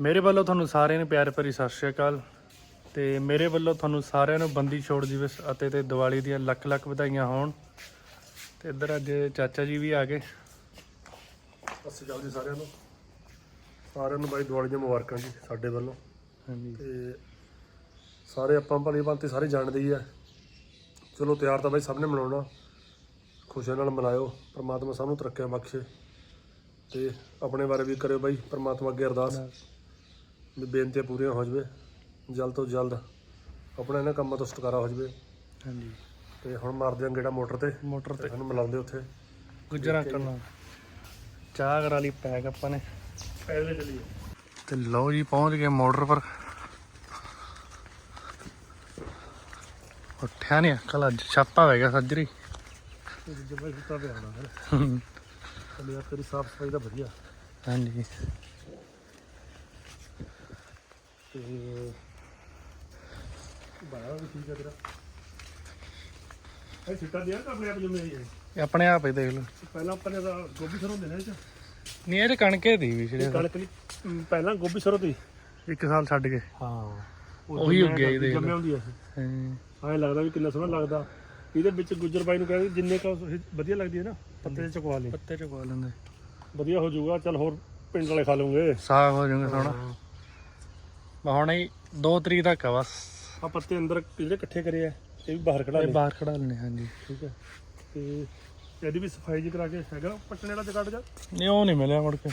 ਮੇਰੇ ਵੱਲੋਂ ਤੁਹਾਨੂੰ ਸਾਰਿਆਂ ਨੂੰ ਪਿਆਰ ਭਰੀ ਸਤਿ ਸ਼੍ਰੀ ਅਕਾਲ ਤੇ ਮੇਰੇ ਵੱਲੋਂ ਤੁਹਾਨੂੰ ਸਾਰਿਆਂ ਨੂੰ ਬੰਦੀ ਛੋੜ ਦਿਵਸ ਅਤੇ ਤੇ ਦੀਵਾਲੀ ਦੀਆਂ ਲੱਖ ਲੱਖ ਵਧਾਈਆਂ ਹੋਣ। ਤੇ ਇੱਧਰ ਅੱਜ ਚਾਚਾ ਜੀ ਵੀ ਆ ਗਏ। ਸਤਿ ਸ਼੍ਰੀ ਅਕਾਲ ਜੀ ਸਾਰਿਆਂ ਨੂੰ। ਸਾਰਿਆਂ ਨੂੰ ਬਾਈ ਦੀਵਾਲੀ ਦੀਆਂ ਮੁਬਾਰਕਾਂ ਜੀ ਸਾਡੇ ਵੱਲੋਂ। ਹਾਂਜੀ। ਤੇ ਸਾਰੇ ਆਪਾਂ ਭਲੀ ਭਾਂਤੀ ਸਾਰੇ ਜਾਣਦੇ ਹੀ ਆ। ਚਲੋ ਤਿਆਰ ਤਾਂ ਬਾਈ ਸਭ ਨੇ ਮਨਾਉਣਾ। ਖੁਸ਼ੀਆਂ ਨਾਲ ਮਨਾਇਓ। ਪ੍ਰਮਾਤਮਾ ਸਭ ਨੂੰ ਤਰੱਕੀਆਂ ਬਖਸ਼ੇ। ਤੇ ਆਪਣੇ ਬਾਰੇ ਵੀ ਕਰਿਓ ਬਾਈ। ਪ੍ਰਮਾਤਮਾ ਅੱਗੇ ਅਰਦਾਸ। ਵੀ ਬੇਨਤੀਆਂ ਪੂਰੀਆਂ ਹੋ ਜਵੇ ਜਲਦ ਤੋਂ ਜਲਦ ਆਪਣਾ ਇਹਨਾਂ ਕੰਮਾਂ ਤੋਂ ਛੁਟਕਾਰਾ ਹੋ ਜਵੇ। ਹਾਂਜੀ। ਤੇ ਹੁਣ ਮਾਰਦੇ ਆਂ ਗੇੜਾ ਮੋਟਰ ਤੇ। ਮੋਟਰ ਤੇ। ਤੇ ਸਾਨੂੰ ਮਿਲਾਉਂਦੇ ਉੱਥੇ। ਗੁਜਰਾਂ ਕਰਨਾ। ਚਾਹ ਕਰਾ ਲਈ ਪੈਕ ਆਪਾਂ ਨੇ। ਪਹਿਲੇ ਚਲੀਏ। ਤੇ ਲਓ ਜੀ ਪਹੁੰਚ ਗਏ ਮੋਟਰ ਪਰ। ਉੱਠਿਆ ਨਹੀਂ ਕੱਲ ਅੱਜ ਛਾਪਾ ਹੋ ਗਿਆ ਸੱਜਰੀ। ਜਬਲ ਸੁੱਤਾ ਪਿਆ ਹੋਣਾ ਫਿਰ। ਤੇਰੀ ਸਾਫ਼ ਸਫ਼ਾਈ ਤਾਂ ਵਧੀਆ। ਹਾਂਜੀ। ਤੇ ਬਾਹਰ ਵੀ ਠੀਕ ਹੈ ਤੇਰਾ। ਇਹ ਸਿੱਟਾ ਦਿਆ ਤਾਂ ਆਪਣੇ ਆਪ ਹੀ ਹੈ ਇਹ ਆਪਣੇ ਆਪ ਹੀ ਦੇਖ ਲਓ। ਪਹਿਲਾਂ ਆਪਾਂ ਨੇ ਤਾਂ ਗੋਭੀ ਸਰੋਂ ਦੇਣਾ ਇਹ ਚ। ਨਹੀਂ ਇਹ ਤੇ ਕਣਕੇ ਦੀ ਵੀ ਜਿਹੜੇ ਕਣਕ ਨਹੀਂ ਅਮ, ਪਹਿਲਾਂ ਗੋਭੀ ਸਰੋਂ ਦੀ। ਇੱਕ ਸਾਲ ਛੱਡ ਕੇ। ਹਾਂ। ਉਹੀ ਉੱਗਿਆ ਜੀ, ਦੇਖ ਲਓ। ਜੰਮੇ ਹੁੰਦੀ ਹੈ। ਹਾਂ, ਐਂ ਲੱਗਦਾ ਵੀ ਕਿੰਨਾ ਸੋਹਣਾ ਲੱਗਦਾ। ਇਹਦੇ ਵਿੱਚ ਗੁੱਜਰ ਬਾਈ ਨੂੰ ਕਹਿੰਦੇ ਜਿੰਨੇ ਕਾ ਵਧੀਆ ਲੱਗਦੀ ਹੈ ਨਾ ਪੱਤੇ ਚਕਵਾ ਲਈ। ਪੱਤੇ ਚੁਕਾ ਲੈਂਦੇ। ਵਧੀਆ ਹੋ ਜਾਊਗਾ ਚੱਲ ਹੋਰ ਪਿੰਡ ਵਾਲੇ ਖਾ ਲਵਾਂਗੇ ਸਾਗ ਹੋ ਜਾਊਗਾ ਸੋਹਣਾ ਬਾ ਹੁਣ ਹੀ 2 ਤਰੀਕ ਤੱਕ ਆ ਬਸ। ਆ ਪੱਤੇ ਅੰਦਰ ਜਿਹੜੇ ਇਕੱਠੇ ਕਰੇ ਆ ਇਹ ਵੀ ਬਾਹਰ ਖੜਾ ਇਹ ਲੈ ਬਾਹਰ ਖੜਾ ਲੈਣੇ ਹਾਂਜੀ। ਠੀਕ ਹੈ। ਤੇ ਇਹਦੀ ਵੀ ਸਫ਼ਾਈ ਜੀ ਕਰਾ ਕੇ ਹੈਗਾ ਪੱਟਣੇ ਵਾਲਾ ਜਗੜ ਜਾ? ਨਹੀਂ ਉਹ ਨਹੀਂ ਮਿਲਿਆ ਮੁੜ ਕੇ।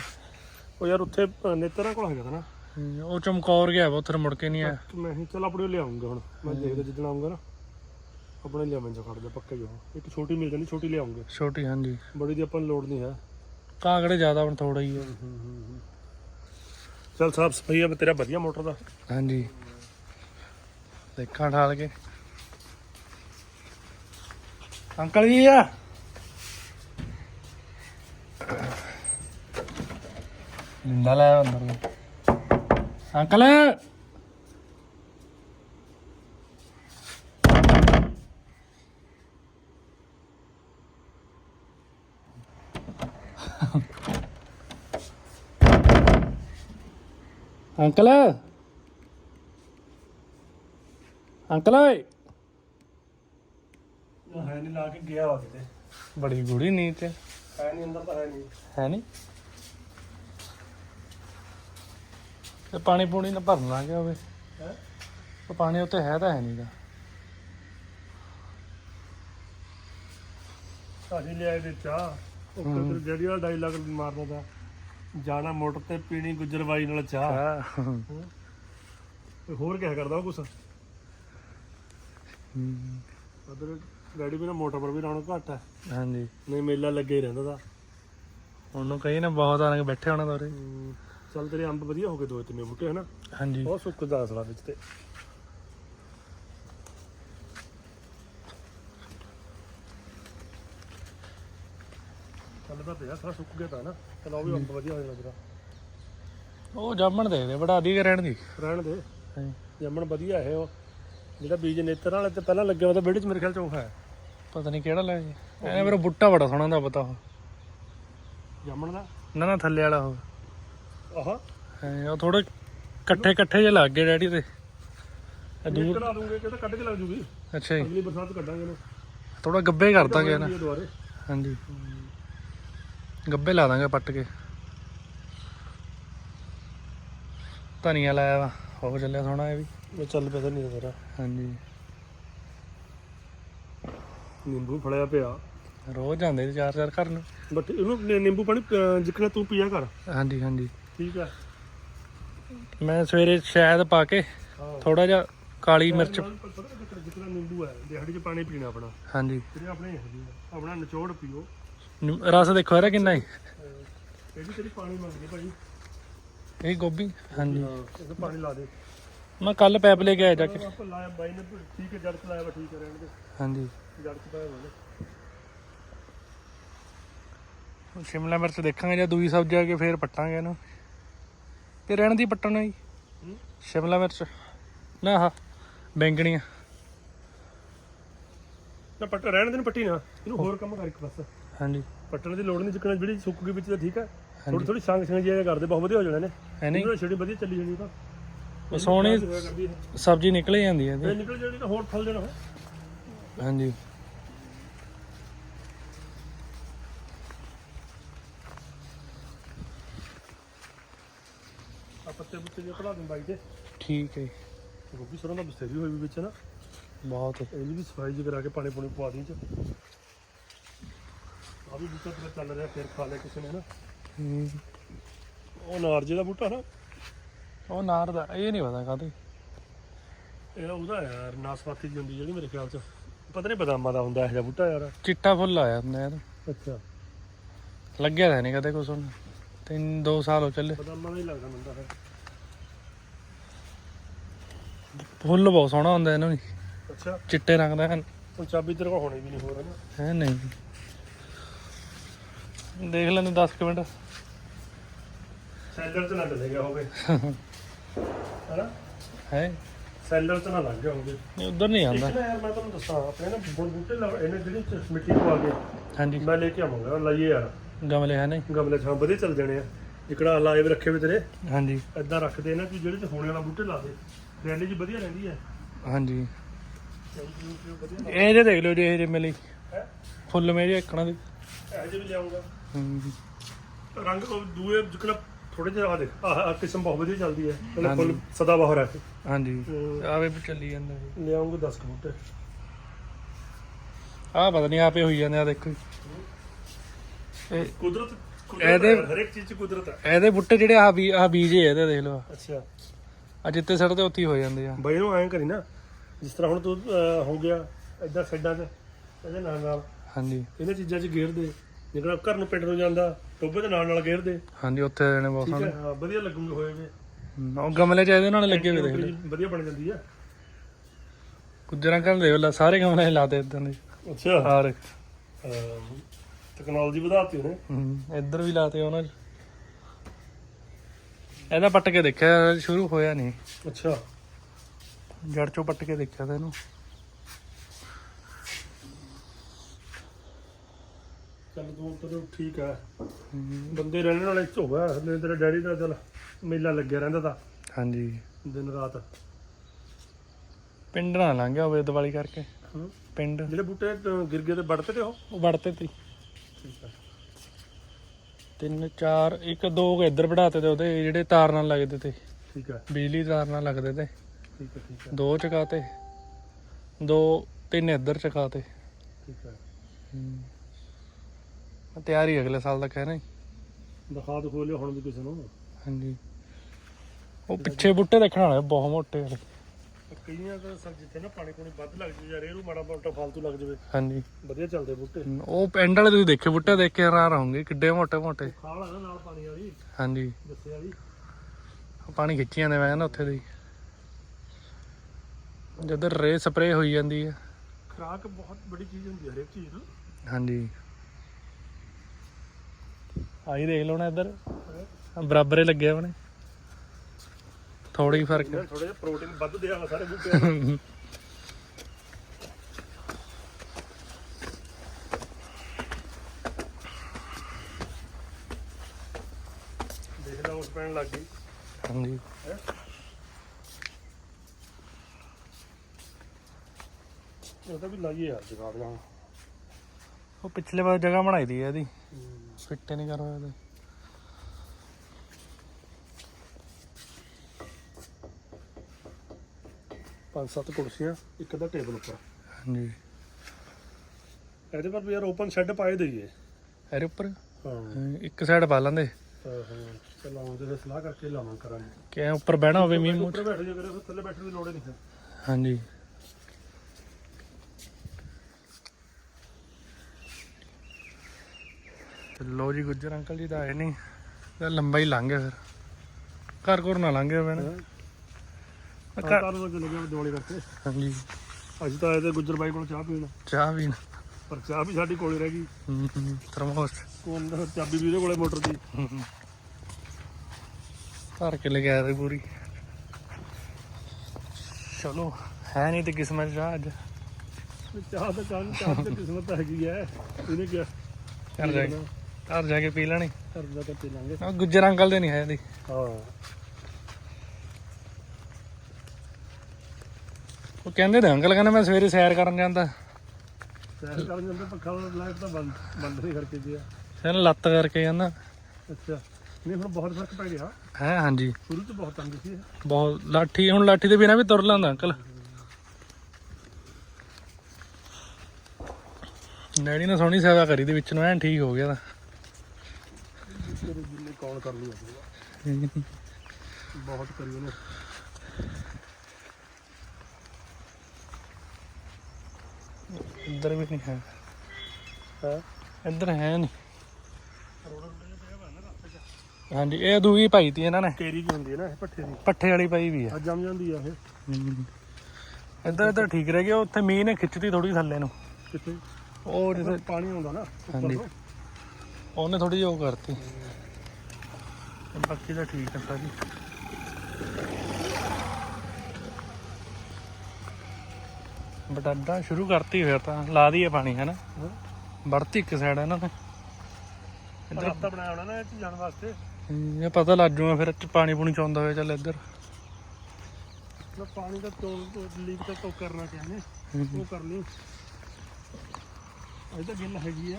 ਉਹ ਯਾਰ ਉੱਥੇ ਅ, ਨੇਤਰਾਂ ਕੋਲ ਹੈਗਾ ਤਾ ਨਾ। ਹਮ, ਉਹ ਚਮਕੌਰ ਗਿਆ ਵਾ ਉੱਥੇ ਮੁੜ ਕੇ ਨਹੀਂ ਆਇਆ। ਮੈਂ ਹੀ ਚੱਲ ਆਪਣੇ ਲਿਆਉਂਗਾ ਹੁਣ। ਮੈਂ ਦੇਖਦਾ ਜਿੱਦਣ ਆਉਂਗਾ ਨਾ। ਆਪਣੇ ਲਿਆਵਾਂ ਜੋ ਖੜਦਾ ਪੱਕਾ ਹੀ ਉਹ ਇੱਕ ਛੋਟੀ ਮਿਲ ਜਾਂਦੀ ਛੋਟੀ ਲਿਆਉਂਗੇ। ਛੋਟੀ ਹਾਂਜੀ। ਬੜੀ ਦੀ ਆਪਾਂ ਨੂੰ ਲੋੜ ਨਹੀਂ ਹੈ। ਕਾਂਗੜੇ ਜ਼ਿਆਦਾ ਹੁਣ ਥੋੜਾ ਹੀ ਹੈ। ਚੱਲ ਸਾਫ਼ ਸਫ਼ਾਈ ਆ ਤੇਰਾ ਵਧੀਆ ਮੋਟਰ ਦਾ। ਹਾਂਜੀ। ਦੇਖਾਂ ਠਾਲ ਕੇ। ਅੰਕਲ ਜੀ ਆ। ਲਿੰਦਾ ਲੈ ਅੰਦਰ ਅੰਕਲ। ਅੰਕਲ। ਅੰਕਲ ਓਏ। ਹੈ ਨਹੀਂ ਲਾ ਕੇ ਗਿਆ ਵਾ ਕਿਤੇ। ਬੜੀ ਗੂੜੀ ਨੀਂਦ ਚ ਹੈ ਨਹੀਂ ਅੰਦਰ ਤਾਂ ਹੈ ਨਹੀਂ। ਹੈ ਨਹੀਂ। ਤੇ ਪਾਣੀ ਪੂਣੀ ਨਾ ਭਰਨ ਗਿਆ ਹੋਵੇ। ਹੈ? ਪਾਣੀ ਉੱਤੇ ਹੈ ਤਾਂ ਹੈ ਨਹੀਂਗਾ ਅਸੀਂ ਲਿਆਏ ਦੇ ਚਾਹ। ਉਹ ਜਿਹੜੀ ਵਾਲਾ ਡਾਇਲੌਗ ਮਾਰਦਾ ਦਾ ਜਾਣਾ ਮੋਟਰ ਤੇ ਪੀਣੀ ਗੁੱਜਰਬਾਈ ਨਾਲ ਚਾਹ। ਤੇ ਹੋਰ ਕਿਆ ਕਰਦਾ ਉਹ ਕੁਛ? ਉਧਰ ਗਾੜੀ ਵੀ ਨਾ ਮੋਟਰ ਪਰ ਵੀ ਰੌਣਕ ਘੱਟ ਹੈ। ਹਾਂਜੀ। ਨਹੀਂ ਮੇਲਾ ਲੱਗੇ ਹੀ ਰਹਿੰਦਾ ਦਾ ਉਹਨੂੰ ਕਹੀ ਨਾ ਬਹੁਤ ਆਣ ਕੇ ਬੈਠੇ ਹੋਣਾ ਦੋਰੇ ਚੱਲ ਤੇਰੇ ਅੰਬ ਵਧੀਆ ਹੋ ਗਏ ਦੋ ਤਿੰਨੇ ਬੂਟੇ ਹਨਾ? ਹਾਂਜੀ। ਬਹੁਤ ਸੁੱਕਦਾ ਅਸਲਾ ਵਿੱਚ ਤੇ। ਚੱਲਦਾ ਪਿਆ ਸਾਰਾ ਸੁੱਕ ਗਿਆ ਤਾਂ ਨਾ। ਚਲ ਉਹ ਵੀ ਅੰਬ ਵਧੀਆ ਹੋ ਜਾਣਾ ਤੇਰਾ। ਉਹ ਜਾਮਣ ਦੇ ਦੇ ਬੜਾ ਦੀ ਰਹਿਣ ਦੀ। ਰਹਿਣ ਦੇ। ਜੰਮਣ ਵਧੀਆ ਇਹ ਉਹ। ਜਿਹੜਾ ਬੀਜ ਨੇਤਰ ਵਾਲੇ ਤੇ ਪਹਿਲਾਂ ਲੱਗਿਆ ਉਹਦਾ ਵਿਹੜੇ ਚ ਮੇਰੇ ਖਿਆਲ ਚ ਉਹ ਹੈ। ਪਤਾ ਨਹੀਂ ਕਿਹੜਾ ਲੈ ਜੀ। ਐ ਮੇਰਾ ਬੁੱਟਾ ਬੜਾ ਸੋਹਣਾ ਦਾ ਪਤਾ ਉਹ ਜੰਮਣ ਦਾ? ਨਾ ਨਾ ਥੱਲੇ ਵਾਲਾ ਉਹ ਆਹਾ। ਐਂ ਉਹ ਥੋੜੇ ਇਕੱਠੇ ਇਕੱਠੇ ਜਿਹੇ ਲੱਗ ਗਏ ਡੈਡੀ ਤੇ ਦੂਰ ਕਢਾ ਦੂੰਗੇ ਕਿ ਤਾਂ ਕੱਢ ਕੇ ਲੱਗ ਜੂਗੀ। ਅੱਛਾ ਜੀ। ਅਗਲੀ ਬਰਸਾਤ ਕੱਢਾਂਗੇ ਇਹਨੂੰ। ਥੋੜਾ ਗੱਬੇ ਕਰ ਦਾਂਗੇ ਨਾ। ਹਾਂਜੀ। ਗੱਬੇ ਲਾ ਦਾਂਗੇ ਪੱਟ ਕੇ। ਧਨੀਆ ਲਾਇਆ ਵਾ ਹੋ ਚੱਲਿਆ ਸੋਹਣਾ ਇਹ ਵੀ। ਇਹ ਚੱਲ ਪਿਆ ਤਾਂ ਨਹੀਂ ਤੇਰਾ ਹਾਂਜੀ। ਨਿੰਬੂ ਫੜਿਆ ਪਿਆ। ਰੋਜ਼ ਜਾਂਦੇ ਚਾਰ ਚਾਰ ਘਰ ਨੂੰ। ਬਟ ਇਹਨੂੰ ਨਿੰਬੂ ਪਾਣੀ ਜਿੱਕਣਾ ਤੂੰ ਪੀਆ ਕਰ। ਹਾਂਜੀ ਹਾਂਜੀ। ਠੀਕ ਹੈ ਮੈਂ ਸਵੇਰੇ ਸ਼ਾਇਦ ਪਾ ਕੇ ਥੋੜਾ ਜਿਹਾ ਕਾਲੀ ਮਿਰਚ। ਜਿੱਕਣਾ ਨਿੰਬੂ ਹੈ। ਦਿਹਾੜੀ ਚ ਪਾਣੀ ਪੀਣਾ ਆਪਣਾ। ਹਾਂਜੀ। ਆਪਣੇ ਆ। ਆਪਣਾ ਨਿਚੋੜ ਪੀਓ। ਰਸ ਦੇਖੋ ਇਹਦਾ ਕਿੰਨਾ ਹੈ। ਇਹ ਵੀ ਤੇਰੀ ਪਾਣੀ ਮੰਗਦੇ ਭਾਈ। ਇਹ ਗੋਭੀ? ਹਾਂਜੀ। ਹਾਂ ਇਹ ਪਾਣੀ ਲਾ ਦੇ। ਮੈਂ ਕੱਲ ਪੈਪ ਲੈ ਕੇ ਆਇਆ ਜਾ ਕੇ। ਆਪਾਂ ਲਾਇਆ ਬਾਈ ਨੇ ਠੀਕ ਹੈ ਜੜ ਚ ਲਾਇਆ ਵਾ ਠੀਕ ਹੈ ਰਹਿਣ ਦੇ। ਹਾਂਜੀ। ਜੜ ਚ ਪਾਇਆ ਵਾ ਸ਼ਿਮਲਾ ਮਿਰਚ ਦੇਖਾਂਗੇ ਜਾਂ ਦੂਈ ਸਬਜ਼ੀ ਆ ਕੇ ਫੇਰ ਪੱਟਾਂਗੇ ਇਹਨੂੰ। ਤੇ ਰਹਿਣ ਦੀ ਪੱਟਣਾ ਜੀ ਹੂੰ? ਸ਼ਿਮਲਾ ਮਿਰਚ। ਨਾ ਆਹ ਬੈਂਗਣੀਆਂ। ਨਾ ਪੱਟ ਰਹਿਣ ਦੇ ਨੂੰ ਪੱਟੀ ਨਾ। ਇਹਨੂੰ ਹੋਰ ਕੰਮ ਕਰ ਇੱਕ ਬਸ ਹਾਂਜੀ। ਪੱਟਣ ਦੀ ਲੋੜ ਨਹੀਂ ਜਿੱਕਣਾ ਜਿਹੜੀ ਸੁੱਕ ਗਈ ਵਿੱਚ ਤਾਂ ਠੀਕ ਹੈ। ਥੋੜੀ ਥੋੜੀ ਸੰਗ ਸੰਗ ਜਿਹਾ ਕਰਦੇ ਬਹੁਤ ਵਧੀਆ ਹੋ ਜਾਣੇ ਨੇ। ਹੈ ਨਹੀਂ। ਇਹਨਾਂ ਛੜੀ ਵਧੀਆ ਚੱਲੀ ਜਾਣੀ ਤਾਂ। ਉਹ ਸੋਹਣੀ ਸਬਜ਼ੀ ਨਿਕਲ ਜਾਂਦੀ ਹੈ ਇਹਦੀ ਨਿਕਲ ਜਾਣੀ ਤਾਂ ਹੋਰ ਫਲ ਦੇਣਾ। ਹਾਂਜੀ। ਆ ਪੱਤੇ ਪੁੱਤੇ ਜੇ ਕਢਾ ਦਿੰਦਾ ਇੱਥੇ। ਠੀਕ ਹੈ। ਗੋਭੀ ਸਰੋਂ ਦਾ ਬਸੇਰੀ ਹੋਈ ਵੀ ਵਿੱਚ ਨਾ। ਬਹੁਤ। ਇਹਦੀ ਵੀ ਸਫ਼ਾਈ ਜੀ ਕਰਾ ਕੇ ਪਾਣੀ ਪੂਣੀ ਪਵਾ ਦੀ ਚ। ਵੀ ਬੂਟਾ ਤੇਰਾ ਚੱਲ ਰਿਹਾ ਫਿਰ ਖਾ ਲਿਆ ਕਿਸੇ ਨੇ ਨਾ। ਹੂੰ। ਉਹ ਨਾਰਜੇ ਦਾ ਬੂਟਾ ਨਾ। ਉਹ ਨਾਰ ਦਾ ਇਹ ਨਹੀਂ ਪਤਾ ਕਾਹਦੇ। ਇਹ ਉਹਦਾ ਯਾਰ ਨਾਸਪਾਤੀ ਦੀ ਹੁੰਦੀ ਜਿਹੜੀ ਮੇਰੇ ਖਿਆਲ ਚ। ਪਤਾ ਨਹੀਂ ਬਦਾਮਾਂ ਦਾ ਹੁੰਦਾ ਇਹ ਜਿਹਾ ਬੂਟਾ ਯਾਰ। ਚਿੱਟਾ ਫੁੱਲ ਆਇਆ ਹੁੰਦਾ ਇਹਦਾ ਅੱਛਾ। ਲੱਗਿਆ ਤਾਂ ਨਹੀਂ ਕਦੇ ਕੁਛ ਹੁਣ। ਤਿੰਨ ਦੋ ਸਾਲ ਹੋ ਚੱਲੇ। ਬਦਾਮਾਂ ਦਾ ਹੀ ਲੱਗਦਾ ਤਾਂ। ਫਿਰ ਫੁੱਲ ਬਹੁਤ ਸੋਹਣਾ ਹੁੰਦਾ ਇਹਨਾਂ ਨੂੰ ਅੱਛਾ। ਚਿੱਟੇ ਰੰਗ ਦਾ ਹੈ। ਹੁਣ ਚਾਬੀ ਤੇਰੇ ਕੋਲ ਹੋਣੀ ਵੀ ਨਹੀਂ ਹੋਰ ਹੈ ਨਾ ਹੈ ਨਹੀਂ। ਦੇਖ ਲੈਂਦੇ 10 ਕੁ ਮਿੰਟ। ਸੈਲਰ ਚ ਨਾ ਗਿਆ ਹੋਵੇ। ਹੈਨਾ? ਹੈ। ਸੈਲਰ ਚ ਨਾ ਲੱਗ ਗਿਆ ਹੋਵੇ। ਨਹੀਂ ਉਧਰ ਨਹੀਂ ਇੱਕ ਨਾ ਯਾਰ ਮੈਂ ਤੁਹਾਨੂੰ ਦੱਸਾਂ ਆਪਣੇ ਨਾ ਬੁਣ ਬੂਟੇ ਲਾ ਇਹਨੇ ਜਿਹੜੀ ਚ ਮਿੱਟੀ ਪਵਾ ਕੇ ਹਾਂਜੀ। ਮੈਂ ਲੈ ਕੇ ਆਵਾਂਗਾ ਲਾਈਏ ਯਾਰ। ਗਮਲੇ ਹੈ ਨਹੀਂ ਗਮਲੇ ਹਾਂ ਵਧੀਆ ਚੱਲ ਜਾਣੇ ਆ। ਇਕੜਾ ਲਾਏ ਵੀ ਰੱਖੇ ਵੀ ਤੇਰੇ। ਹਾਂਜੀ। ਏਦਾਂ ਰੱਖਦੇ ਨਾ ਕਿ ਜਿਹੜੇ ਚ ਹੋਣੇ ਵਾਲਾ ਬੂਟੇ ਲਾ ਦੇ। ਰੈਲੀ ਜੀ ਵਧੀਆ ਰਹਿੰਦੀ ਹੈ ਹਾਂਜੀ। ਇਹ ਜੇ ਦੇਖ ਲਓ ਜੀ ਇਹ ਜੇ ਮਿਲੀ ਹੈ? ਫੁੱਲ ਮੇਰੇ ਇੱਕਣਾ ਦੇ। ਇਹ ਜਿਹੇ ਵੀ ਲਿਆਉਂਗਾ। ਰੰਗ ਉਹ ਦੂਏ ਜਿਕਲਾ ਥੋੜੇ ਜਿਹਾ ਆ ਆਹ ਆਹ ਕਿਸਮ ਬਹੁਤ ਵਧੀਆ ਚੱਲਦੀ ਹੈ। ਹਾਂਜੀ। ਫੁੱਲ ਸਦਾ ਬਹਾਰ ਹੈ ਹਾਂਜੀ। ਆਵੇ ਵੀ ਚੱਲੀ ਜਾਂਦਾ ਜੀ। ਲਿਆਉਂਗਾ 10 ਕੁ ਬੂਟੇ। ਆਹ ਪਤਾ ਨਹੀਂ ਆਪੇ ਹੋਈ ਜਾਂਦੇ ਆ ਦੇਖੋ ਜੀ। ਇਹ ਕੁਦਰਤ ਕੁਦਰਤ ਇਹਦੇ- ਹੈ, ਹਰੇਕ ਚੀਜ਼ ਚ ਕੁਦਰਤ ਹੈ। ਇਹਦੇ ਬੁੱਟੇ ਜਿਹੜੇ ਆ ਵੀ ਆ ਬੀਜ ਹੈ ਇਹਦੇ ਦੇਖ ਲਓ। ਅੱਛਾ। ਆ ਜਿੱਤੇ ਸੜਦੇ ਉੱਥੇ ਹੀ ਹੋ ਜਾਂਦੇ ਆ। ਬਈ ਨੂੰ ਐਂ ਕਰੀ ਨਾ ਜਿਸ ਤਰ੍ਹਾਂ ਹੁਣ ਤੂੰ ਅਹ, ਹੋ ਗਿਆ ਏਦਾਂ ਸਾਈਡਾਂ 'ਚ ਇਹਦੇ ਨਾਲ ਨਾਲ ਹਾਂਜੀ। ਇਹਨਾਂ ਚੀਜ਼ਾਂ 'ਚ ਗੇਰ ਦੇ ਜਿਹੜਾ ਘਰ ਨੂੰ ਪਿੰਡ ਨੂੰ ਜਾਂਦਾ ਟੋਬੇ ਦੇ ਨਾਲ ਨਾਲ ਗੇਰ ਦੇ ਹਾਂਜੀ ਉੱਥੇ ਨੇ ਬਹੁਤ ਠੀਕ ਹੈ ਹਾਂ ਵਧੀਆ ਲੱਗੂਗੇ ਹੋਏ ਹੂੰ, ਉਹ ਗਮਲੇ ਚ ਇਹਦੇ ਨਾਲ ਲੱਗੇ ਹੋਏ ਦੇਖ ਲਓ ਵਧੀਆ ਬਣ ਜਾਂਦੀ ਆ। ਗੁੱਜਰਾਂ ਕਰ ਦੇਖ ਲਓ ਸਾਰੇ ਗਮਲੇ ਲਾਤੇ ਇਦਾਂ ਦੇ। ਅੱਛਾ। ਹਾਰ ਟੈਕਨੋਲੋਜੀ ਵਧਾਤੀ ਉਹਨੇ। ਹੂੰ ਇੱਧਰ ਵੀ ਲਾਤੇ ਉਹਨਾਂ ਚ ਇਹਦਾ ਪੱਟ ਕੇ ਦੇਖਿਆ ਸ਼ੁਰੂ ਹੋਇਆ ਨਹੀਂ। ਅੱਛਾ। ਜੜ ਚੋਂ ਪੱਟ ਕੇ ਦੇਖਿਆ ਤਾਂ ਇਹਨੂੰ। ਚੱਲ ਤੂੰ ਤੈਨੂੰ ਠੀਕ ਆ ਬੰਦੇ ਰਹਿਣ ਵਾਲੇ ਝੋਗਾ ਨੇ ਤੇਰੇ ਡੈਡੀ ਦਾ ਚੱਲ ਮੇਲਾ ਲੱਗਿਆ ਰਹਿੰਦਾ ਤਾਂ। ਹਾਂਜੀ। ਦਿਨ ਰਾਤ। ਪਿੰਡ ਨਾ ਲੰਘਿਆ ਹੋਵੇ ਦੀਵਾਲੀ ਕਰਕੇ। ਪਿੰਡ। ਜਿਹੜੇ ਬੂਟੇ ਅਹ, ਗਿਰ ਗਏ ਤੇ ਵੜਤੇ ਤੇ ਉਹ? ਉਹ ਵੜਤੇ ਤੀ ਠੀਕ ਆ ਤਿੰਨ ਚਾਰ ਇੱਕ ਦੋ ਕੁ ਇੱਧਰ ਵੜਾਤੇ ਤੇ ਉਹਦੇ ਜਿਹੜੇ ਤਾਰ ਨਾਲ ਲੱਗਦੇ ਤੇ। ਠੀਕ ਆ ਬਿਜਲੀ ਤਾਰ ਨਾਲ ਲੱਗਦੇ ਤੇ। ਠੀਕ ਆ ਠੀਕ ਆ ਦੋ ਚਕਾਤੇ ਦੋ ਤਿੰਨ ਇੱਧਰ ਚਕਾਤੇ ਠੀਕ ਆ ਹੂੰ। ਤਿਆਰੀ ਅਗਲੇ ਸਾਲ ਤੱਕ ਹੈ ਨਾ ਜੀ? ਦਿਖਾ ਦਿਖੋ ਲਿਓ ਹੁਣ ਵੀ ਕਿਸੇ ਨੂੰ। ਹਾਂਜੀ। ਉਹ ਪਿੱਛੇ ਬੁੱਟੇ ਦੇਖਣ ਵਾਲੇ ਬਹੁਤ ਮੋਟੇ ਵਾਲੇ ਕਈਆਂ ਦਾ ਸਰ ਜਿੱਥੇ ਨਾ ਪਾਣੀ ਪੂਣੀ ਵੱਧ ਲੱਗ ਜੇ ਯਾਰ ਇਹਨੂੰ ਮਾੜਾ ਮੋਟਾ ਫਾਲਤੂ ਲੱਗ ਜਾਵੇ ਹਾਂਜੀ। ਵਧੀਆ ਚੱਲਦੇ ਬੂਟੇ। ਉਹ ਪਿੰਡ ਵਾਲੇ ਤੁਸੀਂ ਦੇਖੇ ਬੁੱਟੇ ਦੇਖ ਕੇ ਹੈਰਾਨ ਰਹੋਗੇ ਕਿੱਡੇ ਮੋਟੇ ਮੋਟੇ। ਖਾਲ ਆ ਨਾ ਨਾਲ ਪਾਣੀ ਵਾਲੀ ਹਾਂਜੀ। ਦੱਸੇ ਵਾਲੀ। ਪਾਣੀ ਖਿੱਚੀ ਜਾਂਦੇ ਮੈਂ ਨਾ ਉੱਥੇ ਦੀ। ਜਦੋਂ ਰੇ ਸਪਰੇ ਹੋਈ ਜਾਂਦੀ ਹੈ ਖਰਾਕ ਬਹੁਤ ਬੜੀ ਚੀਜ਼ ਹੁੰਦੀ ਹੈ ਹਰੇਕ ਚੀਜ਼ ਨੂੰ। ਹਾਂਜੀ। ਆਹੀ ਦੇਖ ਲਓ ਨਾ ਇੱਧਰ। ਆਹ ਬਰਾਬਰੇ ਲੱਗੇ ਆਪਣੇ। ਥੋੜੀ ਫ਼ਰਕ ਹੈ। ਥੋੜਾ ਜਿਹਾ ਪ੍ਰੋਟੀਨ ਵੱਧ ਦਿਆ ਵਾ ਸਾਰੇ ਬੂਟਿਆਂ ਨੂੰ। ਦੇਖ ਲਾ ਉਸ ਪੈਣ ਲੱਗ ਗਈ। ਹਾਂਜੀ। ਹੈਂ? ਉਹ ਤਾਂ ਵੀ ਲਾਈਏ ਯਾਰ ਜਗਾੜ ਲਾਂ ਉਹ ਪਿਛਲੇ ਵਾਰ ਜਗ੍ਹਾ ਬਣਾਈ ਦੀ ਹੈ ਇਹਦੀ। ਫਿੱਟ ਨਹੀਂ ਕਰ ਹੋਇਆ ਤੇ ਪੰਜ ਸੱਤ ਕੁਰਸੀਆਂ ਇੱਕ ਦਾ ਟੇਬਲ ਉੱਪਰ। ਹਾਂਜੀ। ਇਹਦੇ ਪਰ ਵੀ ਯਾਰ ਓਪਨ ਸ਼ੈੱਡ ਪਾਏ ਦਈਏ ਇਹਦੇ ਉੱਪਰ? ਹਾਂ। ਅਹ ਇੱਕ ਸਾਈਡ ਪਾ ਲੈਂਦੇ। ਹਾਂ ਹਾਂ। ਚਲ ਆਉਂਦੇ ਫਿਰ ਸਲਾਹ ਕਰਕੇ ਲਾਵਾਂ ਕਰਾਂਗੇ। ਕਿ ਐਂ ਉੱਪਰ ਬਹਿਣਾ ਹੋਵੇ ਮੀਂਹ ਮੂੰਹ 'ਚ। ਉੱਪਰ ਬੈਠ ਜਾ ਕਰੇ ਫਿਰ ਥੱਲੇ ਬੈਠਣ ਦੀ ਲੋੜ ਹੀ ਨਹੀਂ ਹੈ ਹਾਂਜੀ। ਲੋ ਜੀ ਗੁੱਜਰ ਅੰਕਲ ਜੀ ਤਾਂ ਆਏ ਨਹੀਂ। ਤਾਂ ਲੰਬਾ ਹੀ ਲੰਘ ਗਿਆ ਫਿਰ। ਘਰ ਘਰ ਨਾ ਲੰਘ ਗਿਆ ਮੈਂ ਹਾਂ ਤਾਂ ਨੂੰ ਚਲੇ ਗਿਆ ਦਿਵਾਲੀ ਕਰਕੇ। ਹਾਂਜੀ। ਅੱਜ ਤਾਂ ਆਏ ਤੇ ਗੁੱਜਰ ਬਾਈ ਕੋਲ ਚਾਹ ਪੀਣ। ਚਾਹ ਵੀ ਪਰ ਚਾਹ ਵੀ ਸਾਡੀ ਕੋਲੇ ਰਹਿ ਗਈ। ਥਰਮੋਸ। ਉਹ ਅੰਦਰ ਚਾਬੀ ਵੀ ਉਹਦੇ ਕੋਲੇ ਮੋਟਰ ਦੀ। ਧਰ ਕੇ ਲੈ ਤੇ ਪੂਰੀ। ਚਲੋ ਹੈ ਨਹੀਂ ਤੇ ਕਿਸਮਤ ਚਾਹ ਅੱਜ। ਚਾਹ ਤਾਂ ਚਾਹ ਨੂੰ ਚਾਹ ਤੇ ਕਿਸਮਤ ਹੈਗੀ ਐ। ਇਹਨੇ ਕਿਹਾ। ਘਰ ਜਾ ਕੇ ਘਰ ਜਾ ਕੇ ਪੀ ਲੈਣੀ। ਕਰਦਾ ਤਾਂ ਪੀ ਲਾਂਗੇ। ਉਹ ਗੁੱਜਰ ਅੰਕਲ ਦੇ ਨਹੀਂ ਹੈ ਇਹਦੀ। ਹਾਂ। ਉਹ ਕਹਿੰਦੇ ਨੇ ਅੰਕਲ ਕਹਿੰਦਾ ਮੈਂ ਸਵੇਰੇ ਸੈਰ ਕਰਨ ਜਾਂਦਾ। ਸੈਰ ਕਰਨ ਜਾਂਦੇ ਪੱਖਾ ਲਾਈਟ ਤਾਂ ਬੰਦ ਬੰਦ ਨਹੀਂ ਕਰਕੇ ਗਿਆ ਸੈਰ ਲੱਤ ਕਰਕੇ ਜਾਂਦਾ। ਅੱਛਾ। ਨਹੀਂ ਹੁਣ ਬਹੁਤ ਫ਼ਰਕ ਪੈ ਗਿਆ। ਹੈ ਹਾਂਜੀ। ਸ਼ੁਰੂ ਤੋਂ ਬਹੁਤ ਤੰਗ ਸੀ। ਬਹੁਤ ਲਾਠੀ ਹੁਣ ਲਾਠੀ ਦੇ ਬਿਨਾ ਵੀ ਤੁਰ ਲੈਂਦਾ ਅੰਕਲ। ਡੈਡੀ ਨੇ ਸੋਹਣੀ ਸੇਵਾ ਕਰੀ ਦੇ ਵਿੱਚ ਨੂੰ ਐਨ ਠੀਕ ਹੋ ਗਿਆ ਤਾਂ। ਤੇਰੇ ਜਿੰਨੇ ਕੌਣ ਕਰ ਲੂ ਆਪਣੀ। ਬਹੁਤ ਕਰੀ ਉਹਨੇ ਇੱਧਰ ਵੀ ਨਹੀਂ ਹੈ। ਹੈ? ਇੱਧਰ ਹੈ ਨਹੀਂ। ਹਾਂਜੀ ਇਹ ਦੂਈ ਪਾਈ ਤੀ ਇਹਨਾਂ ਨੇ। ਕੇਰੀ ਕੀ ਹੁੰਦੀ ਹੈ ਨਾ ਇਹ ਪੱਠੇ ਦੀ? ਪੱਠੇ ਵਾਲੀ ਪਾਈ ਵੀ ਆ। ਅੱਜ ਜੰਮ ਜਾਂਦੀ ਆ ਇਹ। ਇੱਧਰ ਇੱਧਰ ਠੀਕ ਰਹਿ ਗਿਆ। ਉੱਥੇ ਮੀਂਹ ਨੇ ਖਿੱਚਤੀ ਥੋੜੀ ਥੱਲੇ ਨੂੰ। ਕਿੱਥੇ? ਉਹ ਜਿੱਥੇ ਪਾਣੀ ਆਉਂਦਾ ਨਾ ਉੱਪਰ ਹਾਂਜੀ। ਨੂੰ ਉਹਨੇ ਥੋੜੀ ਜਿਹੀ ਉਹ ਕਰਤੀ। ਬਾਕੀ ਤਾਂ ਠੀਕ ਹੈ ਸਾਰੀ। ਬਟਾਡਾ ਸ਼ੁਰੂ ਕਰਤੀ ਫਿਰ ਤਾਂ ਲਾ ਦਈਏ ਪਾਣੀ ਹੈ ਨਾ ਹਾਂ। ਵੜਤੀ ਇੱਕ ਸਾਈਡ ਇਹਨਾਂ ਨੇ। ਇੱਧਰ ਰਸਤਾ ਬਣਾਇਆ ਹੋਣਾ ਨਾ ਇਹ 'ਚ ਜਾਣ ਵਾਸਤੇ। ਇਹ ਪਤਾ ਲੱਗ ਜੂਗਾ ਫਿਰ ਇਹ 'ਚ ਪਾਣੀ ਪੂਣੀ ਚੌਂਦਾ ਹੋਇਆ ਚੱਲ ਇੱਧਰ। ਪਾਣੀ ਦਾ ਤੋਲ ਲੀਕ ਤਾਂ ਟੋਕ ਕਰਨਾ ਚਾਹੀਏ ਉਹ ਕਰ ਲਈ ਅਜੇ ਤਾਂ ਗਿੱਲ ਹੈਗੀ ਆ।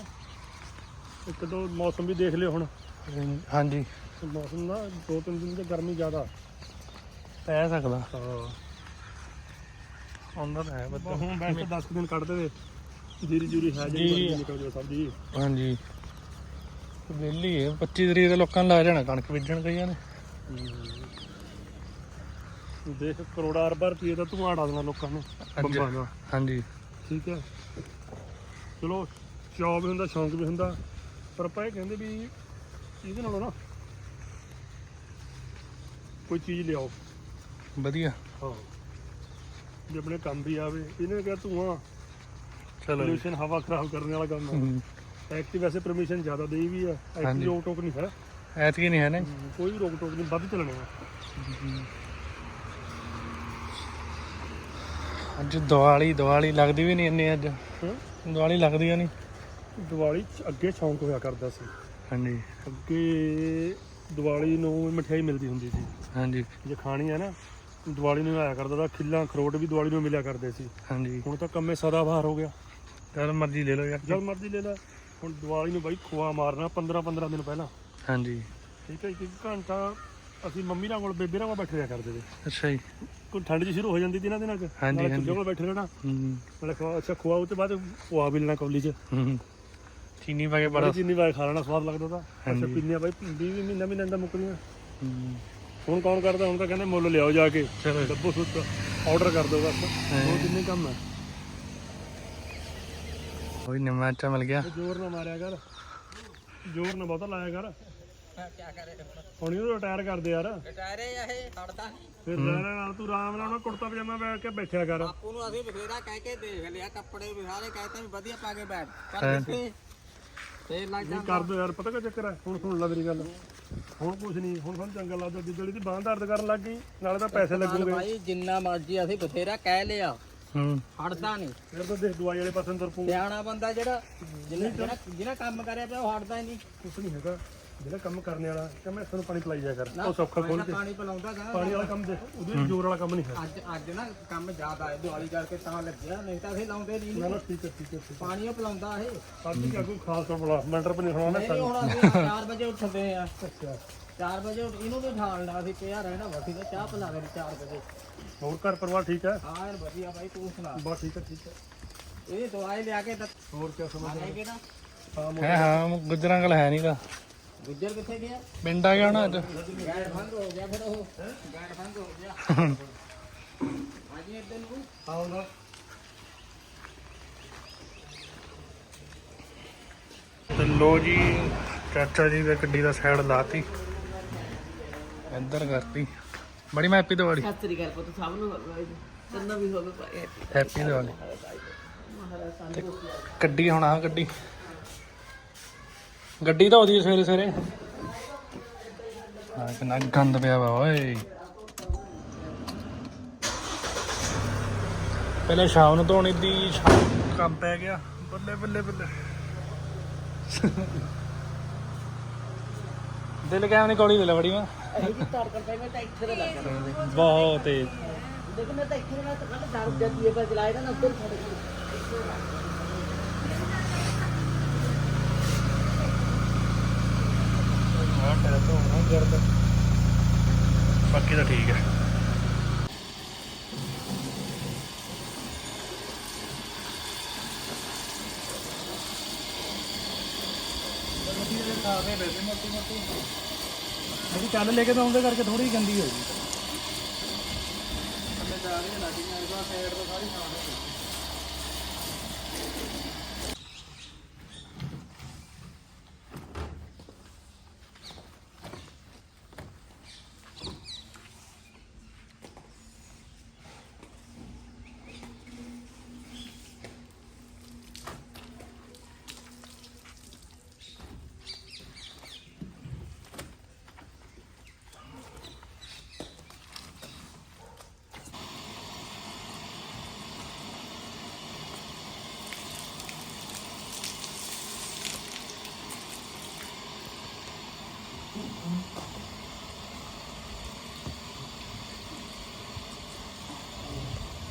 ਇੱਕ ਦੋ ਮੌਸਮ ਵੀ ਦੇਖ ਲਿਓ ਹੁਣ। ਹਾਂਜੀ। ਮੌਸਮ ਨਾ ਦੋ ਤਿੰਨ ਦਿਨ ਤੇ ਗਰਮੀ ਜ਼ਿਆਦਾ। ਪੈ ਸਕਦਾ। ਹਾਂ। ਆਉਂਦਾ ਤਾਂ ਹੈ ਬੱਦਲ ਹੁਣ ਬੈਠ 10 ਦਿਨ ਕੱਢ ਦੇਵੇ ਜੀਰੀ ਜੂਰੀ ਹੈ ਜੀ। ਨਿਕਲ ਜਾਓ ਸਭ ਦੀ। ਹਾਂਜੀ। ਵਿਹਲੀ ਹੈ 25 ਤਰੀਕ ਦੇ ਲੋਕਾਂ ਨੇ ਲਾ ਜਾਣਾ ਕਣਕ ਬੀਜਣ ਕਈਆਂ ਨੇ। ਦੇਖ ਕਰੋੜਾ ਅਰਬਾਂ ਰੁਪਏ ਦਾ ਧੂਆਂ ਉਡਾ ਦੇਣਾ ਲੋਕਾਂ ਨੇ ਬੰਬਾਂ ਦਾ। ਹਾਂਜੀ। ਠੀਕ ਹੈ। ਚਲੋ ਵੀ ਹੁੰਦਾ ਸ਼ੌਂਕ ਵੀ ਹੁੰਦਾ। ਪਰ ਆਪਾਂ ਇਹ ਕਹਿੰਦੇ ਵੀ ਇਹਦੇ ਨਾਲੋਂ ਨਾ ਕੋਈ ਚੀਜ਼ ਲਿਆਓ। ਵਧੀਆ। ਹਾਂ। ਜੇ ਆਪਣੇ ਕੰਮ ਵੀ ਆਵੇ ਇਹਨੇ ਕਿਹਾ ਧੂਆਂ ਚਲੋ ਜੀ। ਪੋਲੂਸ਼ਨ ਹਵਾ ਖਰਾਬ ਕਰਨ ਵਾਲਾ ਕੰਮ ਹੈ। ਹਮ, ਐਕਟਿਵ ਵੈਸੇ ਪਰਮਿਸ਼ਨ ਜ਼ਿਆਦਾ ਦੇਈ ਵੀ ਹੈ ਹਾਂਜੀ। ਐਕਟਿਵ ਰੋਕ ਟੋਕ ਨਹੀਂ ਹੈ। ਐਤਕੀ ਨਹੀਂ ਹੈ ਨਾ ਕੋਈ ਵੀ ਰੋਕ ਟੋਕ ਨਹੀਂ ਵੱਧ ਚੱਲਣੇ ਆ। ਅੱਜ ਦੀਵਾਲੀ ਦੀਵਾਲੀ ਲੱਗਦੀ ਵੀ ਨਹੀਂ ਇੰਨੀ ਅੱਜ। ਹਾਂ। ਦੀਵਾਲੀ ਲੱਗਦੀ ਆ ਨਹੀਂ। ਦੀਵਾਲੀ 'ਚ ਅੱਗੇ ਸ਼ੌਂਕ ਹੋਇਆ ਕਰਦਾ ਸੀ। ਹਾਂਜੀ। ਅੱਗੇ ਦੀਵਾਲੀ ਨੂੰ ਮਠਿਆਈ ਮਿਲਦੀ ਹੁੰਦੀ ਸੀ। ਹਾਂਜੀ। ਜੇ ਖਾਣੀ ਹੈ ਨਾ ਦੀਵਾਲੀ ਨੂੰ ਆਇਆ ਕਰਦਾ ਤਾਂ ਖਿੱਲਾਂ ਖਰੋਟ ਵੀ ਦੀਵਾਲੀ ਨੂੰ ਮਿਲਿਆ ਕਰਦੇ ਸੀ। ਹਾਂਜੀ। ਹੁਣ ਤਾਂ ਕੰਮੇ ਸਦਾਬਹਾਰ ਹੋ ਗਿਆ। ਜਦ ਮਰਜ਼ੀ ਲੈ ਲਓ ਯਾਰ। ਜਦ ਮਰਜ਼ੀ ਲੈ ਲੈ। ਹੁਣ ਦੀਵਾਲੀ ਨੂੰ ਬਾਈ ਖੋਆ ਮਾਰਨਾ 15 15 ਦਿਨ ਪਹਿਲਾਂ। ਹਾਂਜੀ। ਠੀਕ ਹੈ ਇੱਕ ਘੰਟਾ ਅਸੀਂ ਮੰਮੀ ਨਾਲ ਕੋਲ ਬੇਬੇ ਨਾਲ ਕੋਲ ਬੈਠੇ ਰਿਹਾ ਕਰਦੇ ਤੇ ਅੱਛਾ ਜੀ। ਕੋਈ ਠੰਡ ਜੀ ਸ਼ੁਰੂ ਹੋ ਜਾਂਦੀ ਸੀ ਨਾ ਦਿਨਾਂ 'ਚ। ਹਾਂਜੀ, ਹਾਂਜੀ। ਕੋਲ ਬੈਠੇ ਰਹਿਣਾ। ਹਮ, ਨਾਲੇ ਖਵਾ ਅੱਛਾ ਖੋਆ ਉਹ ਤੋਂ ਬਾਅਦ ਖੋਆ ਵੀ ਲੈਣਾ ਕੌਲੀ 'ਚ। ਹਮ। ਚੀਨੀ ਪਾ ਕੇ ਬੜਾ ਬੜਾ ਚੀਨੀ ਵਾਰ ਖਾ ਲੈਣਾ ਸਵਾਦ ਲੱਗਦਾ ਤਾਂ। ਅੱਛਾ ਹਾਂਜੀ। ਪੀਂਦੇ ਆ ਬਾਈ 20 ਮਹੀਨਾ ਮਹੀਨਾ ਦਾ ਮੁੱਕਣੀਆਂ ਹਮ, ਹੁਣ ਕੌਣ ਕਰਦਾ? ਹੁਣ ਤਾਂ ਕਹਿੰਦੇ ਮੁੱਲ ਲਿਆਓ ਜਾ ਕੇ। ਚਲੋ। ਡੱਬੋ ਸੁੱਤ ਆਰਡਰ ਕਰ ਦਿਓ ਬਸ। ਉਹ ਕਿੰਨੇ ਕੰਮ ਹੈ ਕੋਈ ਨਿਮਾਚਾ ਮਿਲ ਗਿਆ। ਜ਼ੋਰ ਨਾ ਮਾਰਿਆ ਕਰ। ਜ਼ੋਰ ਨਾ ਬਹੁਤਾ ਲਾਇਆ ਕਰ। ਕਰੇ? ਹੁਣ ਇਹਨੂੰ ਰਿਟਾਇਰ ਕਰਦੇ ਯਾਰ। ਰਿਟਾਇਰੇ ਆ ਇਹ ਛੱਡਦਾ ਨਹੀਂ। ਫਿਰ ਰਹਿਣਾ ਨਾਲ ਤੂੰ ਆਰਾਮ ਨਾਲ ਉਹਨਾਂ ਕੁੜਤਾ ਪਜਾਮਾ ਪਾ ਕੇ ਬੈਠਿਆ ਕਰ। ਬਾਪੂ ਨੂੰ ਅਸੀਂ ਬਥੇਰਾ ਕਹਿ ਕੇ ਦੇਖ ਲਿਆ ਕੱਪੜੇ ਵੀ ਸਾਰੇ ਕਹਿੰਦੇ ਵੀ ਵਧੀਆ ਪਾ ਕੇ ਬੈਠ। ਪਰ। ਕਿੱਥੇ? ਫੇਰ ਲੱਗ ਨਹੀਂ ਕਰ ਦੋ ਯਾਰ ਪਤਾ ਕੀ ਚੱਕਰ ਹੈ? ਹੁਣ ਸੁਣ ਲੈ ਮੇਰੀ ਗੱਲ। ਹੁਣ ਕੁਝ ਨਹੀਂ ਹੁਣ ਸਾਨੂੰ ਚੰਗਾ ਲੱਗਦਾ ਜਿੱਦੜੀ ਦੀ ਬਾਂਹ ਦਰਦ ਕਰਨ ਲੱਗ ਗਈ ਨਾਲੇ ਤਾਂ ਪੈਸੇ ਲੱਗੂਗੇ। ਭਾਈ ਜਿੰਨਾ ਮਰਜ਼ੀ ਅਸੀਂ ਬਥੇਰਾ ਕਹਿ ਲਿਆ ਹੂੰ। ਹਟਦਾ ਨਹੀਂ। ਫਿਰ ਤਾਂ ਦੇਖ ਦਵਾਈ ਵਾਲੇ ਪਾਸੇ ਅੰਦਰ ਪੂ ਸਿਆਣਾ ਬੰਦਾ ਜਿਹੜਾ ਜਿਹਨੇ ਜਿਹੜਾ ਜਿਹਨੇ ਕੰਮ ਕਰਿਆ ਪਿਆ ਉਹ ਹਟਦਾ ਹੀ ਨਹੀਂ। ਕੁਛ ਨਹੀਂ ਹੈਗਾ। ਜਿਹੜਾ ਕੰਮ ਕਰਨੇ ਵਾਲਾ ਕਿ ਮੈਂ ਤੁਹਾਨੂੰ ਪਾਣੀ ਪਿਲਾਈ ਜਾਇਆ ਕਰ। ਉਹ ਸੌਖਾ ਖੋਲ ਕੇ। ਪਾਣੀ ਪਿਲਾਉਂਦਾ ਗਾ ਪਾਣੀ ਵਾਲਾ ਕੰਮ ਦੇ ਉਹਦੇ ਜ਼ੋਰ ਵਾਲਾ ਕੰਮ ਨਹੀਂ ਹੈ। ਅੱਜ ਅੱਜ ਨਾ ਕੰਮ ਜ਼ਿਆਦਾ ਹੈ ਦਿਵਾਲੀ ਕਰਕੇ ਤਾਂ ਲੱਗਿਆ ਨਹੀਂ ਤਾਂ ਅਸੀਂ ਲਾਉਂਦੇ ਨਹੀਂ। ਨਾ ਨਾ ਠੀਕ ਹੈ ਠੀਕ ਹੈ ਪਾਣੀ ਉਹ ਪਿਲਾਉਂਦਾ ਇਹ। ਹੈ ਅੱਜ ਕੀ ਅੱਗੋਂ ਖਾਸ ਤੋਂ ਬੁਲਾ ਮੰਡਰ ਪਨੀ ਖਣਾਉਣਾ ਨਹੀਂ ਹੁਣ ਅਸੀਂ 4 ਵਜੇ ਉੱਠਦੇ ਆ। ਅੱਛਾ। 4 ਵਜੇ ਉੱਠ- ਇਹਨੂੰ ਵੀ ਠਾਲਣਾ ਅਸੀਂ ਪਿਆ ਰਹਿਣਾ ਵਸੀ ਦਾ ਚਾਹ ਪਿਲਾ ਦੇ 4 ਵਜੇ। ਹੋਰ ਘਰ ਪਰਿਵਾਰ ਠੀਕ ਹੈ? ਹਾਂ ਯਾਰ ਵਧੀਆ ਬਾਈ ਤੂੰ ਸੁਣਾ। ਬਸ ਠੀਕ ਹੈ ਠੀਕ ਹੈ। ਇਹ ਦਵਾਈ ਲਿਆ ਕੇ ਤਾਂ ਹੋਰ ਕੀ ਸਮਝ ਆਏਗੇ ਨਾ। ਹਾਂ ਹੈ ਹਾਂ ਗੁਜਰਾਂ ਕੋਲ ਹੈ ਨਹੀਂਗਾ ਗੁੱਜਰ ਕਿੱਥੇ ਗਿਆ? ਪਿੰਡ ਆ ਗਿਆ ਹੁਣ ਅੱਜ। ਗੈਰ ਬੰਦ ਹੋ ਗਿਆ ਫਿਰ ਉਹ। ਗੈਰ ਬੰਦ ਹੋ ਗਿਆ। ਹਾਂਜੀ ਇੱਧਰ ਨੂੰ। ਆਉਂਦਾ ਤੇ ਲੋ ਜੀ ਚਾਚਾ ਜੀ ਦੇ ਗੱਡੀ ਦਾ ਸਾਈਡ ਲਾਤੀ। ਇੱਧਰ ਕਰਤੀ। ਬੜੀ ਮੈਂ ਹੈਪੀ ਦੀਵਾਲੀ। ਸਤਿ ਸ੍ਰੀ ਅਕਾਲ ਪੁੱਤ ਸਭ ਨੂੰ ਤੰਨਾ ਵੀ ਹੋਵੇ ਹੈਪੀ ਦੀਵਾਲੀ। ਤੇ ਗੱਡੀ ਹੁਣ ਆ ਗੱਡੀ। ਗੱਡੀ ਤਾਂ ਉਹਦੀ ਸਵੇਰੇ ਸਵੇਰੇ। ਹਾਂ ਕਿੰਨਾ ਗੰਦ ਪਿਆ ਵਾ ਓਏ। ਪਹਿਲੇ ਸ਼ਾਮ ਨੂੰ ਧੋਣੀ ਦੀ ਸ਼ਾਮ ਨੂੰ ਕੰਮ ਪੈ ਗਿਆ। ਬੱਲੇ ਬੱਲੇ ਬੱਲੇ। ਦਿਲ ਕਿਆ ਨਹੀਂ ਕੋਲੀ ਦੇ ਲੈ ਬੜੀ ਮੈਂ ਇਹ ਜੀ ਤਾਰ ਕਰਦਾ ਮੈਂ ਤਾਂ ਇੱਥੇ ਦੇ ਲੱਗ ਰਿਹਾ ਬਹੁਤ ਤੇਜ਼। ਦੇਖੋ ਮੈਂ ਤਾਂ ਇੱਥੇ ਮੈਂ ਤਾਂ ਕੱਲ ਡਰ ਜਾਂਦੀ ਹੈ ਪਰ ਚਲਾਏਗਾ ਨਾ ਉੱਧਰ ਛੱਡ ਕੇ ਹਾਂ ਟਾਇਰ ਤੋਂ ਹੋਣਾ ਗਰਦ ਬਾਕੀ ਤਾਂ ਠੀਕ ਹੈ। ਕੱਲ ਲੈ ਕੇ ਤਾਂ ਆਉਂਦੇ ਕਰਕੇ ਥੋੜੀ ਗੰਦੀ ਹੋ ਗਈ। ਥੱਲੇ ਜਾ ਰਹੀ ਲੱਗੀਆਂ ਇਹਦਾ ਸਾਈਡ ਤੋਂ ਸਾਰੀ ਸਾਫ਼ ਹੋ ਗਈ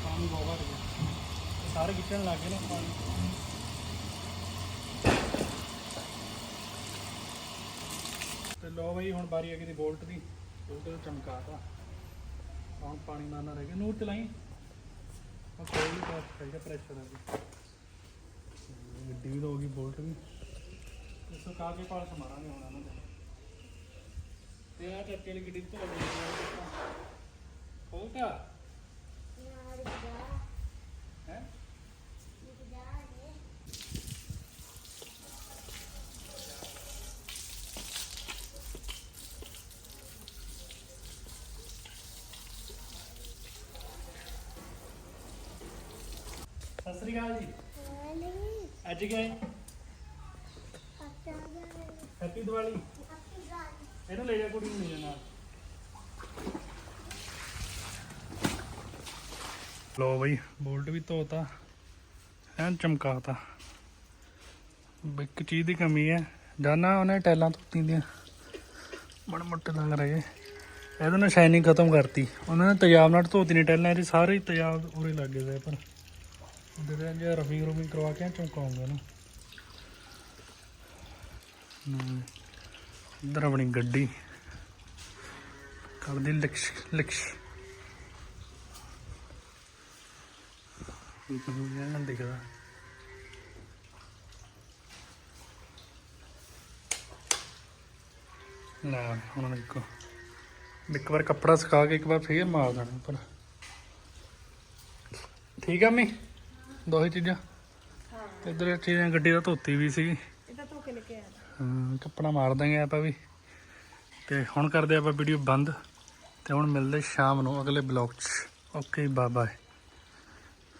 ਪਾਣੀ ਬਹੁਤ ਘੱਟ ਗਿਆ ਸਾਰੇ ਖਿੱਚਣ ਲੱਗ ਗਏ ਨਾ ਪਾਣੀ ਤੇ ਲੋ ਬਈ ਹੁਣ ਬਾਰੀ ਆ ਗਈ ਦੀ ਬੋਲਟ ਦੀ। ਬੋਲਟ ਨੂੰ ਚਮਕਾਤਾ। ਹੁਣ ਪਾਣੀ ਮਾਰਨਾ ਰਹਿ ਗਿਆ। ਨੂਰ ਚਲਾਈ। ਆ ਕੋਈ ਨਹੀਂ ਪਾਸ ਚਾਹੀਦਾ ਪ੍ਰੈਸ਼ਰ ਆ ਜੀ ਗੱਡੀ ਵੀ ਹੋ ਗਈ ਬੋਲਟ ਵੀ ਇਸ ਤੋਂ ਕਾ ਕੇ ਪਾਸ ਮਾਰਾਂਗੇ ਹੁਣ ਇਹਨਾਂ ਦੇ। ਤੇ ਆ ਚੱਕੇ ਵਾਲੀ ਗੱਡੀ ਤੋਂ ਹੋ ਗਿਆ ਹੈ ਸਤਿ ਸ੍ਰੀ ਅਕਾਲ ਜੀ ਅੱਜ ਗਏ? ਹੈਪੀ ਦੀਵਾਲੀ ਇਹਨੂੰ ਲੈ ਜਾ ਕੁੜੀ ਨੂੰ, ਲੈ ਜਾ ਨਾਲ। ਲੋ ਬਈ, ਬੋਲਟ ਵੀ ਧੋਤਾ, ਐਨ ਚਮਕਾਤਾ। ਬਈ ਇੱਕ ਚੀਜ਼ ਦੀ ਕਮੀ ਹੈ, ਜਾਨਾ ਉਹਨੇ ਟੈਲਾਂ ਧੋਤੀ ਦੀਆਂ। ਬੜੇ ਮੋਟੇ ਲੱਗ ਰਹੇ ਇਹਦੇ ਨਾਲ ਸ਼ਾਈਨਿੰਗ ਖਤਮ ਕਰਤੀ। ਉਹਨਾਂ ਨੇ ਤੇਜ਼ਾਬ ਨਾਲ ਧੋਤੀ ਨਹੀਂ ਟੈਲਾਂ ਇਹਦੇ ਸਾਰੇ ਹੀ ਤੇਜ਼ਾਬ ਉਰੇ ਲੱਗ ਗਏ ਪਰ। ਉਹਦੇ ਤੇ ਜੇ ਰਫੀ ਕਰਵਾ ਕੇ ਚਮਕਾਉਂਗਾ ਨਾ। ਹਮ, ਇੱਧਰ ਆਪਣੀ ਗੱਡੀ। ਕਰਦੀ ਲਿਕਸ਼ ਲਿਕਸ਼ ਇਹ ਨਾ ਦਿਖਦਾ। ਨਾ ਹੁਣ ਦੇਖੋ। ਇੱਕ ਵਾਰ ਕੱਪੜਾ ਸੁਕਾ ਕੇ ਇੱਕ ਵਾਰ ਫੇਰ ਮਾਰ ਦੇਣਾ ਉੱਪਰ ਠੀਕ ਆ ਮੀ ਦੋਹੀ ਚੀਜ਼ਾਂ। ਇੱਧਰ ਚੀਜ਼ਾਂ ਗੱਡੀ ਦਾ ਧੋਤੀ ਵੀ ਸੀਗੀ ਇਹਦਾ ਧੋ ਕੇ ਲੈ ਕੇ ਆਇਆ। ਹਾਂ ਕੱਪੜਾ ਮਾਰ ਦਾਂਗੇ ਆਪਾਂ ਵੀ। ਤੇ ਹੁਣ ਕਰਦੇ ਆਪਾਂ ਵੀਡੀਓ ਬੰਦ। ਤੇ ਹੁਣ ਮਿਲਦੇ ਸ਼ਾਮ ਨੂੰ ਅਗਲੇ ਬਲੌਗ 'ਚ। Okay bye bye